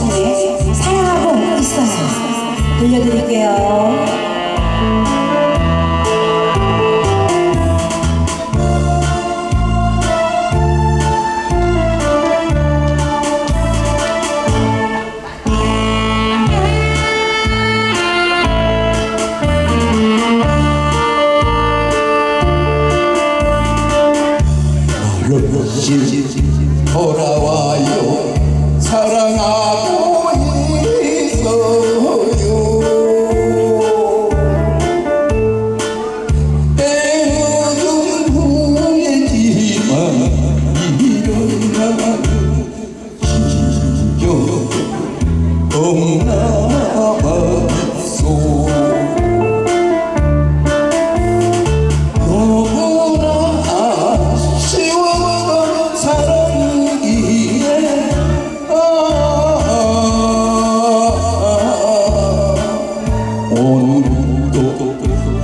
신청에 사랑하고 있어요. 들려드릴게요. 아, 돌아와요 사랑하고 아,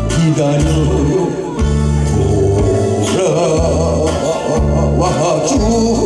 기다려요 돌아와 주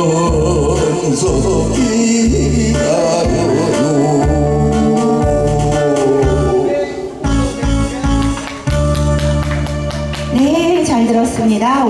네, 잘 들었습니다.